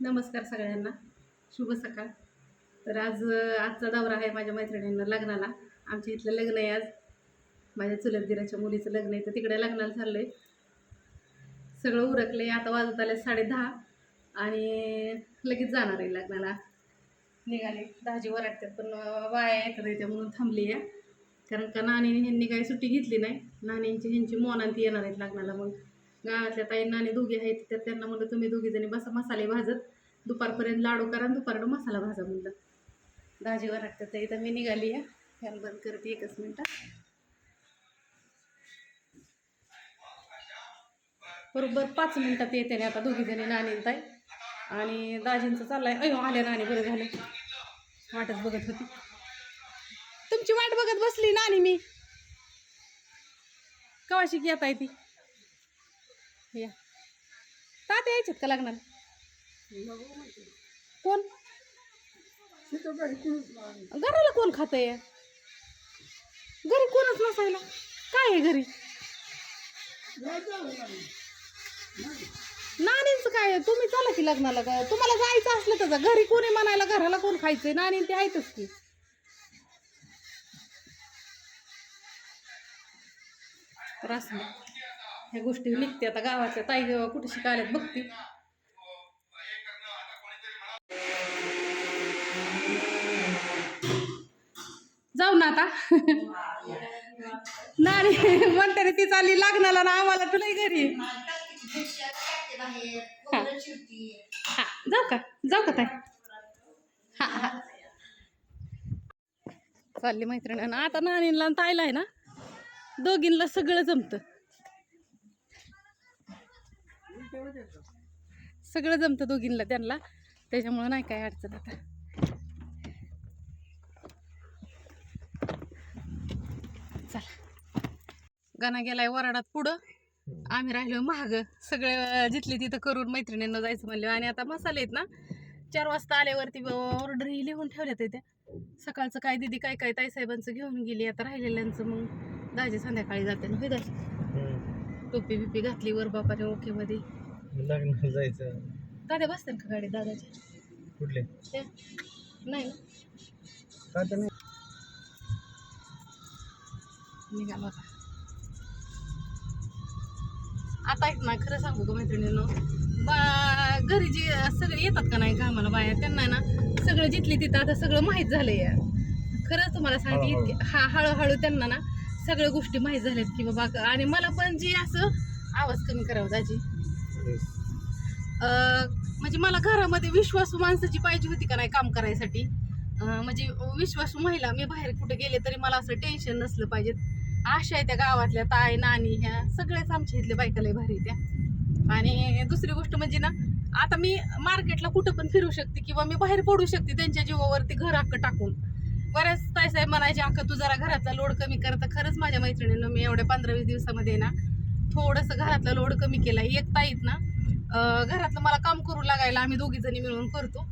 नमस्कार सगळ्यांना. शुभ सकाळ. तर आज आजचा दौरा आहे माझ्या मैत्रिणींना लग्नाला. आमच्या इथलं लग्न आहे आज. माझ्या चुलतदिराच्या मुलीचं लग्न आहे. तर तिकडे लग्नाला चाललं आहे सगळं उरकले आता वाजत आले साडे दहा. आणि लगेच जाणार आहे लग्नाला. निघाले. दहाजी वराटतात पण वाया येतात इथे म्हणून थांबली आहे कारण का नानी ह्यांनी काही सुट्टी घेतली नाही. नानींची ह्यांची मोनांती येणार आहेत लग्नाला मग गावातल्या ताई नानी दोघी आहेत तर त्यांना म्हणलं तुम्ही दोघी जणी बसा मसाले भाजत. दुपारपर्यंत लाडू करा आणि दुपारनं मसाला भाजा म्हणलं. दाजीवर लागतात तर इथं मी निघाली आहे फॅन बंद करते एकच मिनटं. बरोबर पाच मिनिटात येते ना आता दोघी जणी नानी आणि ताई. आणि दाजींचं चाललंय. अयो आल्या नाणी बरं झालं. वाटच बघत होती. तुमची वाट बघत बसली नाणी मी. कवाशी येत आहे ती या. तात यायच्यात का लग्नाला? कोण? घराला कोण खात आहे घरी कोणच नसायला. काय आहे घरी? नानींचं काय आहे? तुम्ही चला की लग्नाला का तुम्हाला जायचं असलं तर घरी कोणी म्हणायला घराला कोण खायचंय? नानी ते आहेतच की. तर असं. नाही. ह्या गोष्टी निघते. आता गावाच्या ताई कुठे शिकायला बघते. जाऊ ना आता. नाही म्हणते रे ती चालली लागणाला ना आम्हाला तुला घरी. हा. जाऊ का? जाऊ का ताई? हा हा. चालली मैत्रिणी आता नानीला आणि ताईला आहे ना दोघींना सगळं जमतं. सगळं जमतं दोघींना त्यांना. त्याच्यामुळं नाही काय अडचण आता. चला. गाणं गेलाय वराडात पुढं. आम्ही राहिलो महाग सगळं जिथली तिथं करून मैत्रिणींना जायचं म्हणलं. आणि आता मसाले आहेत ना चार वाजता आल्यावरती ऑर्डरही लिहून ठेवल्यात त्या. सकाळचं काय दिदी काय काय ताईसाहेबांचं घेऊन गेली आता राहिलेल्यांचं मग. दाजी संध्याकाळी जाते ना दाजी. टोपी बिपी घातली वर बापाने ओकेमध्ये. लग्न जायचं. दादा बसतात का गाडी दादाच्या? कुठले? त्या? नाही ना? का तर नाही? निघालो आता आता ऐक ना खरं सांगू का मैत्रिणींनो? बा घरी जे सगळे येतात का नाही कामाला बाया त्यांना ना सगळं जिथली तिथं आता सगळं माहीत झालंय खरंच तुम्हाला सांगते हळूहळू. इतके हा हळूहळू त्यांना ना सगळ्या गोष्टी माहीत झाल्यात की बाबा आणि मला पण जे असं आवाज कमी करावा दाजी. म्हणजे मला घरामध्ये विश्वासू माणसाची पाहिजे होती का नाही काम करायसाठी? म्हणजे विश्वासू महिला मी बाहेर कुठे गेले तरी मला असं टेन्शन नसलं पाहिजे आशा आहे त्या गावातल्या ताई नानी ह्या सगळ्याच आमच्या इथल्या बायकाला भारी त्या. आणि दुसरी गोष्ट म्हणजे ना आता मी मार्केटला कुठं पण फिरू शकते किंवा मी बाहेर पडू शकते त्यांच्या जीवावरती घर हक्क टाकून. बऱ्याच ताईसाहेब म्हणायचे अक्का तू जरा घराचा लोड कमी कर. तर खरंच माझ्या मैत्रिणीनं मी एवढ्या पंधरा वीस दिवसामध्ये ना थोडंसं घरातला लोड कमी केला. एक ताईत ना घरातलं मला काम करू लागायला आम्ही दोघी जणी मिळून करतो.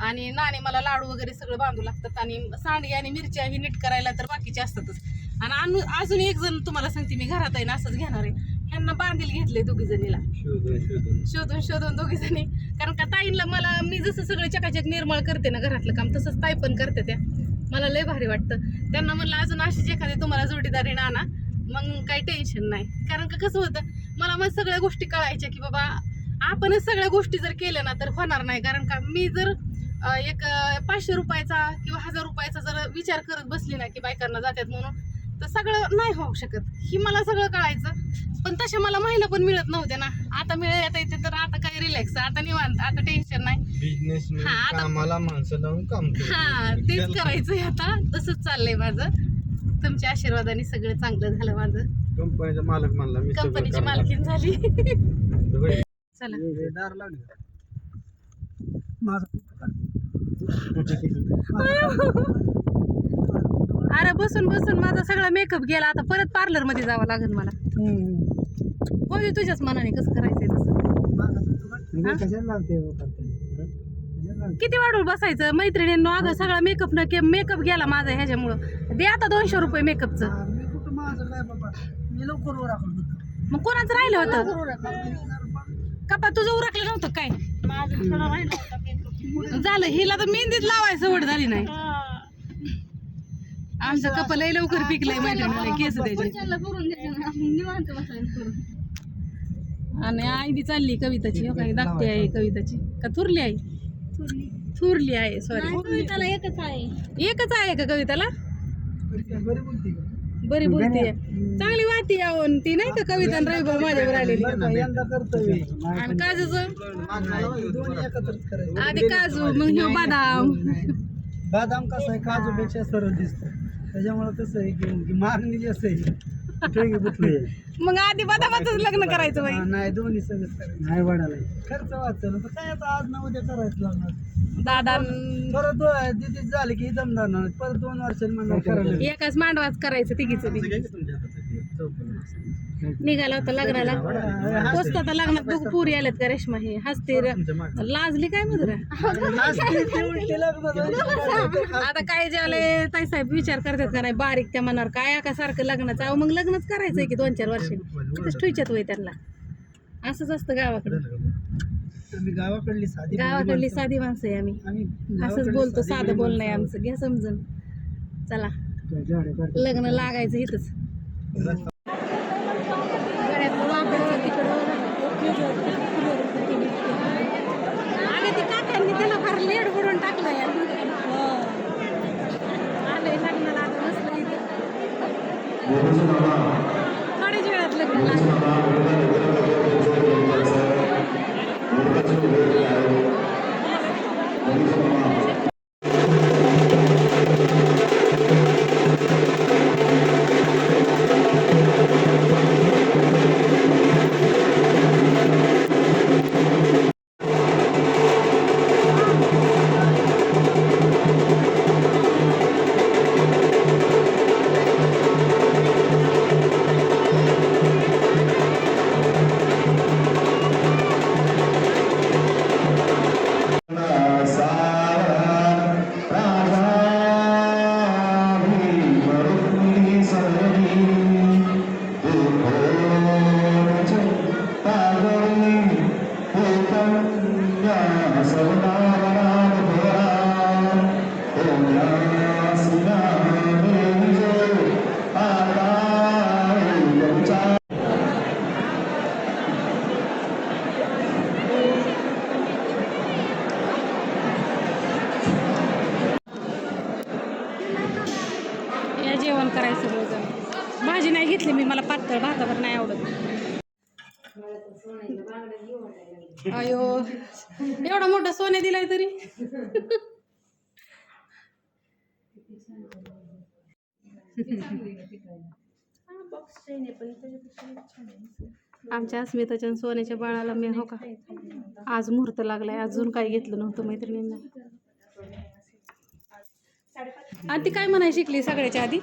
आणि नाणे मला लाडू वगैरे सगळं बांधू लागतात. आणि सांडगी आणि मिरच्या ही नीट करायला तर बाकीचे असतातच. आणि अजून एक जण तुम्हाला सांगते मी घरात आहे ना असंच घेणार आहे. ह्यांना बांधील घेतले दोघी जणीला. शोधून शोधून. दोघी जणी. कारण का ताईंला मला मी जसं सगळं चकाचक निर्मळ करते ना घरातलं काम तसंच ताई पण करते त्या. मला लय भारी वाटतं. त्यांना म्हणलं अजून अशीच एखादी तुम्हाला जोडीदारी आणा मग काही टेन्शन नाही. कारण का कसं होतं मला मग सगळ्या गोष्टी कळायच्या की बाबा आपणच सगळ्या गोष्टी जर केल्या ना तर होणार नाही. कारण का मी जर एक पाचशे रुपयाचा किंवा हजार रुपयाचा जर विचार करत बसली ना की बायकांना जातात म्हणून तर सगळं नाही होऊ शकत. ही मला सगळं कळायचं. पण तशा मला महिला पण मिळत नव्हत्या ना. आता मिळत येते तर आता काही रिलॅक्स आता निवांत आता टेन्शन नाही. बिझनेस हा, आता- कामाला माणसं लावून काम. हा तेच करायचंय आता. तसंच चाललंय माझं. तुमच्या आशीर्वादाने सगळं चांगलं झालं माझं कंपनीचा मालक म्हणला मी सगळं कंपनीची करणार. मालकीन झाली तर. चला हे दार लावली. अरे बसून बसून माझा सगळा मेकअप गेला आता परत पार्लरमध्ये जावं लागेल मला हो दे तुझ्याच मनाने कसं करायचंय तसं म्हणजे हा? हो? हं? किती वाढून बसायचं मैत्रिणींनो अगं सगळा मेकअप न मेकअप गेला माझा ह्याच्यामुळं दे आता दोनशे रुपये मेकअपचं. मी कुठं माझं काय बाबा. मी लवकर वर मग कोणाचं राहिलं होतं? कपा तुझं उरकलं नव्हतं काय? झालं हिला तर मेहंदीत लावायचं सवड झाली नाही. आमचं कपल लवकर पिकलंय मैत्रिणीला केस त्याचे आणि आई बी चालली कविताची हो काही दाखते आहे कविताची. का थुरली आहे? थुरली. आहे सॉरी एकच आहे. एकच आहे का कविताला? बरी बोलती का? बरी बोलते चांगली वाटी यावून ती नाही का कविता रविभाऊ माझ्यावर आलेली? यंदा कर्तव्य आणि काजूचं? आधी काजू मग ह्यो बदाम. बदाम कसं आहे काजूपेक्षा सरळ दिसतं. त्याच्यामुळे कसं आहे की मागणी जास्त आहे. मग आधी बदामाचंच लग्न करायचं नाही दोन्ही करायचं. नाही वाढायला खर्च वाचतं ना तर काय आता आज ना उद्या करायचं लागणार? दादा परत दो झाली की दमदार ना परत दोन वर्षांनी म्हणणार करायला एकाच मांडवाच करायचं तिघीचं बी. निघाला होता लग्नाला. पोचत आता लग्नात दोघ पुरी आल्यात का रेशमा हे? हसते र- लाजली काय मधुरा? आता काय जेवले? ताई साहेब विचार करतात का नाही? बारीक त्या मनावर. काय का सारखं लग्नाचं? अहो मग लग्नच करायचंय की दोन चार वर्षांनी. तिथंच ठेवायच्यात वय त्यांना? असंच असतं गावाकडे. आम्ही गावाकडली साधी गावाकडली साधी माणसं आहे आम्ही. असंच बोलतो साधं बोलणं आहे आमचं. घ्या समजून. चला. लग्न लागायचं इथंच. आणि ते काकांनी त्याला फार लेट बुडून टाकलं आलंय पातळ भातावर नाही आवडत. अयो एवढा मोठा सोने दिलाय तरी. आमच्या अस्मिताच्या सोन्याच्या बाळाला मी हो का? आज मुहूर्त लागलाय. अजून काही घेतलं नव्हतं मैत्रिणींना. आणि ती काय म्हणाय शिकली सगळ्याच्या आधी?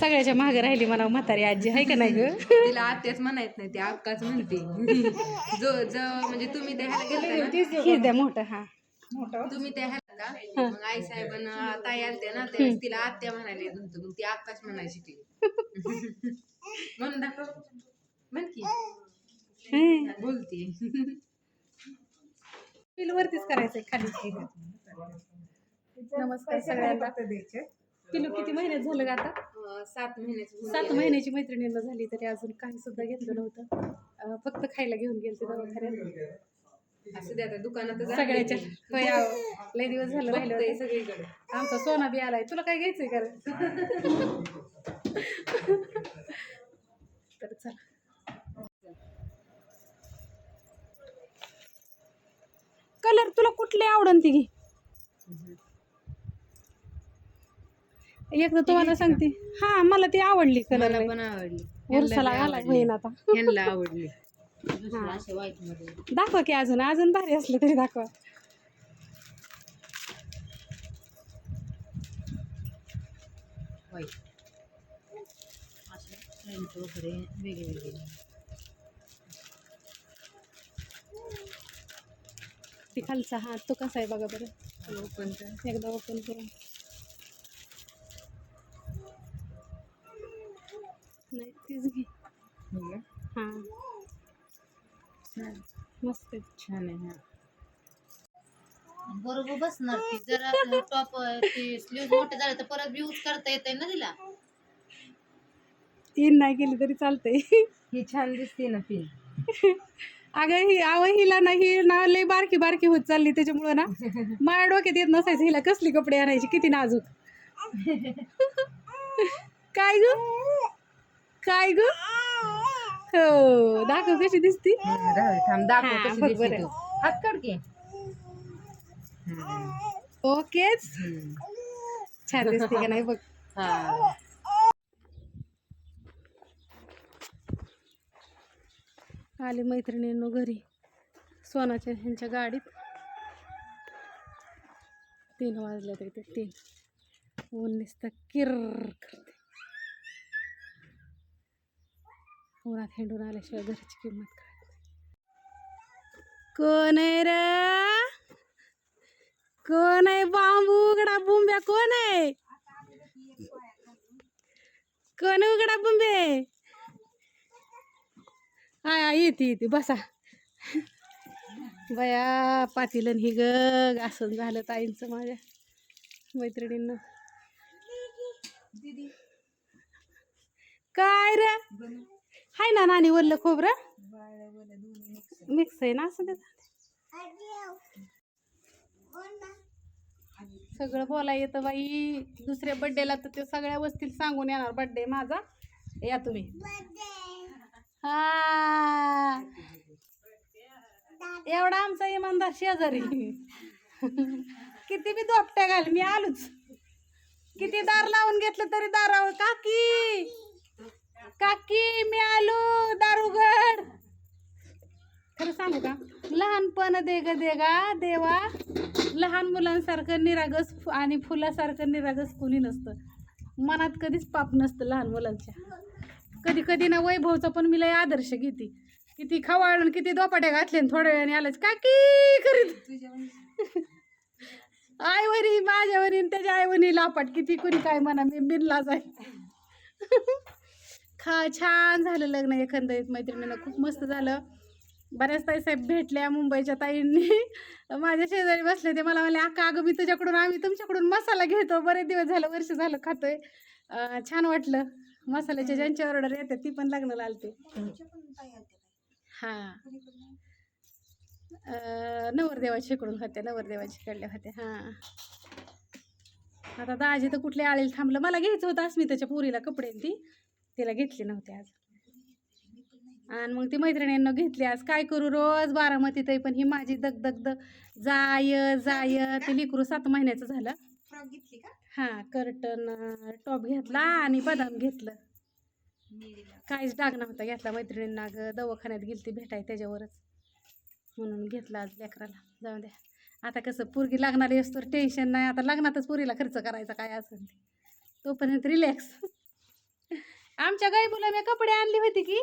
सगळ्याच्या मागे राहिली म्हणा म्हातारी आजी आहे का नाही ग? तिला आत्याच म्हणायत नाही ती अक्काच म्हणते. जो जो म्हणजे तुम्ही ह्याला द्या मोठं हा. तुम्ही त्या ह्याला का? मग आई साहेबांना ताई आलते ना त्यावेळेस तिला आत्या म्हणायला येत मग ती अक्काच म्हणायची शिकली म्हणून दाखव. म्हण की. हं. बोलती. बिल वरतीच करायचंय खाली. नमस्कार सगळ्यांना. पिलू किती महिन्यात झालं ग आता? सात महिन्याची सात महिन्याची मैत्रिणीला झाली तरी अजून काही सुद्धा घेतलं नव्हतं. फक्त खायला घेऊन गेलते दवाखान्यात. असू दे आता दुकानात सगळ्याच्या लय दिवस झालं राहिलं. सगळीकडे. आमचा सोना बी आलाय. तुला काय घ्यायचंय का रे? तर चला. कलर तुला कुठले आवडन ती घे. एक तर तुम्हाला सांगते. हा मला ती आवडली कलर मला पण आवडली. उरसाला घालाय होईन आता. ह्यांना आवडली. हा. असे व्हाईटमध्ये. दाखवा की अजून अजून भारी असलं तरी दाखवा. व्हाईट असे प्रिंट वगैरे वेगवेगळे ती खालचा हात तो कसा आहे बघा बरं. ओपन कर. एकदा ओपन करून. नाही तीच घे. हो. मस्त. छान आहे हा. बरोबर बसणार ती. जर टॉप ती स्लीव मोठे झाले तर परत यूज करता येते ना तिला. इन नाही केली तरी चालतंय. ही छान दिसते ना पिन अगं ही अव हिला ना ही ना लई बारकी बारकी होत चालली त्याच्यामुळं ना. माझ्या डोक्यात येत नसायचं हिला कसली कपडे आणायची किती नाजूक. काय ग? काय ग? हो दाखव कशी दिसती. राहू थांब दाखव कशी बघ दिसते बरं. तू. हात काढ की. हम्म, ओकेच? हम्म. छान दिसते का नाही बघ. हा. आली मैत्रिणींनो घरी. सोनाच्या ह्यांच्या गाडीत. तीन वाजले तर ते तीन. ऊन नुसतं किर करते उन्हात हिंडून आल्याशिवाय घरची किंमत कळत नाही. कोण आहे रे? कोण आहे बांबू? उघडा बुंब्या कोण आहे? कोण उघडा बुंबे? आय आय येते येते बसा. बया पातीलन ही ग असं झालं ताईंचं माझ्या मैत्रिणींना. काय रे? हाय ना नानी वल्ल खोबरं? मिक्स आहे. ना असं सगळं बोला येतं बाई. दुसऱ्या बड्डेला तर ते सगळ्या वस्तीत सांगून येणार बड्डे माझा. या तुम्ही. हा. एवढा आमचा इमानदार शेजारी. किती बी दोपट्या घाल मी आलोच. किती दार लावून घेतलं तरी दारावर. काकी! काकी मी आलो दारुगड खरं सांगू का? लहानपण दे ग दे देवा. लहान मुलांसारखं निरागस फु- आणि फुलासारखं निरागस कोणी नसतं. मनात कधीच पाप नसतं लहान मुलांच्या. कधी कधी ना वैभवचा पण मी लय आदर्श घेते. किती खवाळून किती दोपाट्या घातले आणि थोड्या वेळाने आलाच काकी करीत आईवरी माझ्यावरी त्याच्या आईवरी लापाट. किती कुणी काय म्हणा मी बिनलाच आहे. खा छान झालं लग्न एकंदरीत मैत्रिणीनं. खूप मस्त झालं. बऱ्याच ताई साहेब भेटल्या मुंबईच्या ताईंनी. माझ्या शेजारी बसले ते मला म्हणले अक्का अगं मी तुझ्याकडून आम्ही तुमच्याकडून मसाला घेतो. बरेच दिवस झालं वर्ष झालं खातोय. छान वाटलं. मसाल्याच्या ज्यांची ऑर्डर येते ती पण लग्नाला आलते. हां. नवरदेवाची इकडून होत्या नवरदेवाची कडल्या होत्या. हां. आता दाजी तर कुठल्या आळीला थांबलं. मला घ्यायचं होतं अस्मिताच्या पुरीला कपडे ती. तिला घेतली नव्हती आज. आणि मग ती मैत्रिणींना घेतली. आज काय करू रोज बारामतीत आहे पण ही माझी दग दग दग जाय जाय. ते लिकरू सात महिन्याचं झालं. हां कर्टन टॉप घेतला आणि बदाम घेतलं. काहीच डाग नव्हता घेतला मैत्रिणींना. ग दवाखान्यात गेली ती भेटाय त्याच्यावरच. म्हणून घेतला आज लेकराला. जाऊ द्या. आता कसं पोरगी लागणारी असतो टेन्शन नाही. आता लग्नातच पोरीला खर्च करायचा काय असेल ते. तोपर्यंत रिलॅक्स आमच्या गायबुला मी कपडे आणली होती की?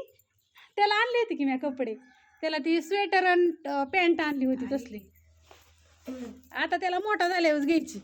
त्याला आणली होती की मी कपडे? त्याला ती स्वेटर आणि पॅन्ट आणली होती तसली. आता त्याला मोठा झाल्यावर घ्यायची.